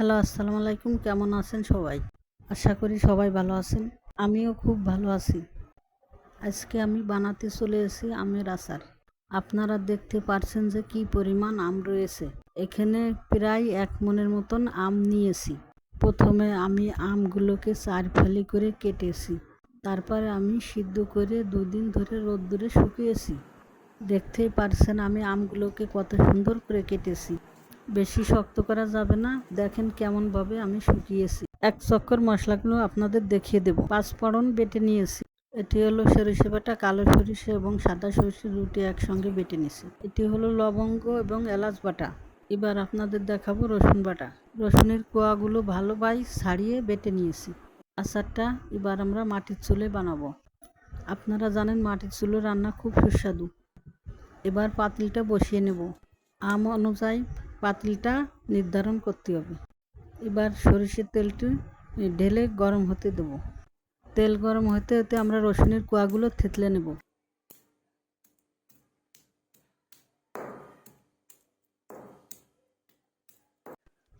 Hello, আসসালামু আলাইকুম। কেমন আছেন সবাই? আশা করি সবাই ভালো আছেন। আমিও খুব ভালো আছি। আজকে আমি বানাতে চলে এসেছি আমের আচার। আপনারা দেখতে পারছেন যে কি পরিমাণ আম রয়েছে। এখানে প্রায় এক মনের মতন আম নিয়েছি। প্রথমে আমি আমগুলোকে চার ফালি করে কেটেছি। তারপরে আমি সিদ্ধ করে দুদিন ধরে রোদ্দুরে শুকিয়েছি। দেখতেই পারছেন আমি আমগুলোকে কত সুন্দর করে কেটেছি। বেশি শক্ত করা যাবে না। দেখেন কেমনভাবে আমি শুকিয়েছি। এক চক্কর মশলাগুলো আপনাদের দেখিয়ে দেব। পাঁচফোড়ন বেটে নিয়েছি। এটি হলো সরিষে বাটা কালো সরিষা এবং সাদা সরিষা দুটি একসঙ্গে বেটে নিয়েছি। এটি হলো লবঙ্গ এবং এলাচ বাটা। এবার আপনাদের দেখাবো রসুন বাটা। রসুনের কোয়াগুলো ভালোভাবে ছাড়িয়ে বেটে নিয়েছি। আচারটা এবার আমরা মাটির চুলে বানাবো। আপনারা জানেন মাটির চুলো রান্না খুব সুস্বাদু। এবার পাতিলটা বসিয়ে নেব। আম অনুযায়ী পাতিলটা নির্ধারণ করতে হবে। এবার সরিষার তেলটি ঢেলে গরম হতে দেব। তেল গরম হতে হতে আমরা রসুনের কোয়াগুলো থেতলে নেব।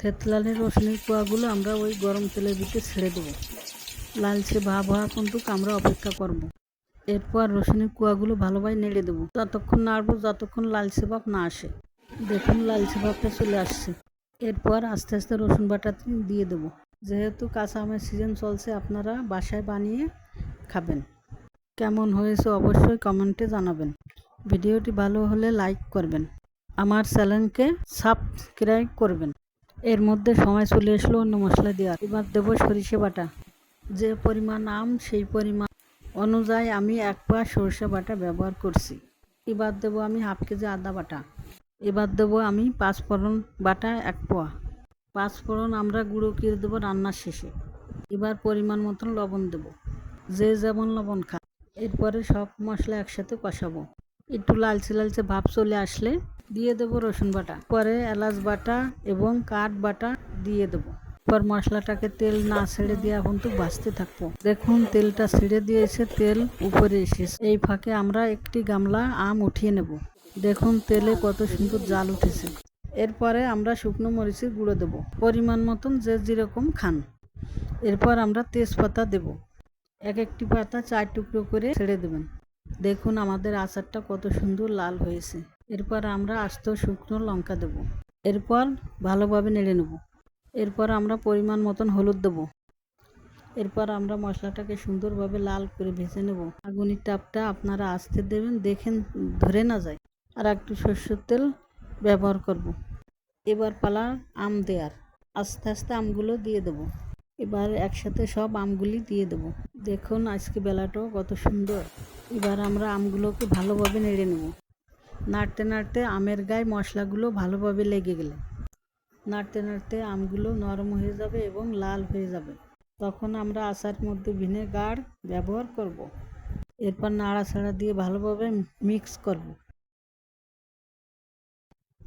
থেতলালে রসুনের কোয়াগুলো আমরা ওই গরম তেলের ভিতরে ছেড়ে দেবো। লালচে ভাব হওয়া কিন্তু আমরা অপেক্ষা করব। এরপর রসুনের কুয়াগুলো ভালোভাবে নেড়ে দেবো। ততক্ষণ নাড়বো, যতক্ষণ লালচে ভাব না আসে। দেখুন লালচে ভাবটা চলে আসছে। এরপর আস্তে আস্তে রসুন বাটা দিয়ে দেবো। যেহেতু কাঁচা আমের সিজন চলছে, আপনারা বাসায় বানিয়ে খাবেন। কেমন হয়েছে অবশ্যই কমেন্টে জানাবেন। ভিডিওটি ভালো হলে লাইক করবেন। আমার চ্যানেলকে সাবস্ক্রাইব করবেন। এর মধ্যে সময় চলে আসলো, অন্য মশলা দেওয়ার। এবার দেবো সরিষে বাটা। যে পরিমাণ আম, সেই পরিমাণ অনুযায়ী আমি এক পা সরষে বাটা ব্যবহার করছি। এবার দেবো আমি হাফ কেজি আদা বাটা। এবার দেবো আমি পাঁচ ফোড়ন বাটা এক পোয়া। পাঁচ ফোড়ন আমরা গুঁড়ো করে দেবো রান্নার শেষে। এবার পরিমাণ মতন লবণ দেবো। যে যেমন লবণ খা এরপরে সব মশলা একসাথে কষাবো। একটু লালচে লালচে ভাব চলে আসলে দিয়ে দেবো রসুন বাটা। পরে এলাচ বাটা এবং কাঠ বাটা দিয়ে দেবো। পর মশলাটাকে তেল না ছেড়ে দেওয়া কিন্তু ভাজতে থাকব। দেখুন, তেলটা ছেড়ে দিয়েছে, তেল উপরে এসেছে। এই ফাঁকে আমরা একটি গামলা আম উঠিয়ে নেব। দেখুন তেলে কত সুন্দর জাল উঠেছে। এরপরে আমরা শুকনো মরিচের গুঁড়ো দেবো। পরিমাণ মতন যে যেরকম খান। এরপর আমরা তেজপাতা দেব। এক একটি পাতা চার টুকরো করে ছেড়ে দেবেন। দেখুন আমাদের আচারটা কত সুন্দর লাল হয়েছে। এরপর আমরা আস্ত শুকনো লঙ্কা দেব। এরপর ভালোভাবে নেড়ে নেব। এরপর আমরা পরিমাণ মতন হলুদ দেবো। এরপর আমরা মশলাটাকে সুন্দরভাবে লাল করে ভেজে নেব। আগুনের টাপটা আপনারা আস্তে দেবেন, দেখেন, ধরে না যায়। আর একটু সর্ষের তেল ব্যবহার করব। এবার পালা আম দেওয়ার আস্তে আস্তে আমগুলো দিয়ে দেবো। এবার একসাথে সব আমগুলি দিয়ে দেবো। দেখুন আজকে বেলাটাও কত সুন্দর। এবার আমরা আমগুলোকে ভালোভাবে নেড়ে নেব। নাড়তে নাড়তে আমের গায়ে মশলাগুলো ভালোভাবে লেগে গেলে। নাড়তে নাড়তে আমগুলো নরম হয়ে যাবে এবং লাল হয়ে যাবে। তখন আমরা আচার মধ্যে ভিনেগার ব্যবহার করব। এরপর নাড়াচাড়া দিয়ে ভালোভাবে মিক্স করব।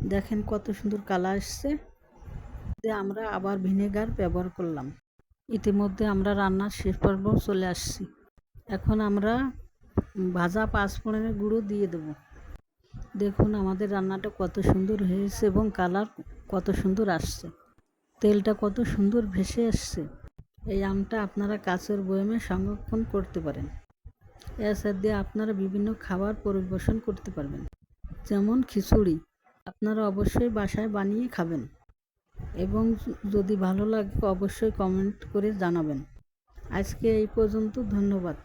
দেখেন কত সুন্দর কালার আসছে। আমরা আবার ভিনেগার ব্যবহার করলাম। ইতিমধ্যে আমরা রান্নার শেষ পর্ব চলে আসছি। এখন আমরা ভাজা পাঁচফোড়নের গুঁড়ো দিয়ে দেব। দেখুন আমাদের রান্নাটা কত সুন্দর হয়েছে এবং কালার কত সুন্দর আসছে। তেলটা কত সুন্দর ভেসে আসছে। এই আমটা আপনারা কাছের বয়মে সংরক্ষণ করতে পারেন। এছাড়া দিয়ে আপনারা বিভিন্ন খাবার পরিবেশন করতে পারবেন। যেমন খিচুড়ি। আপনারা অবশ্যই বাসায় বানিয়ে খাবেন এবং যদি ভালো লাগে অবশ্যই কমেন্ট করে জানাবেন। আজকে এই পর্যন্ত, ধন্যবাদ।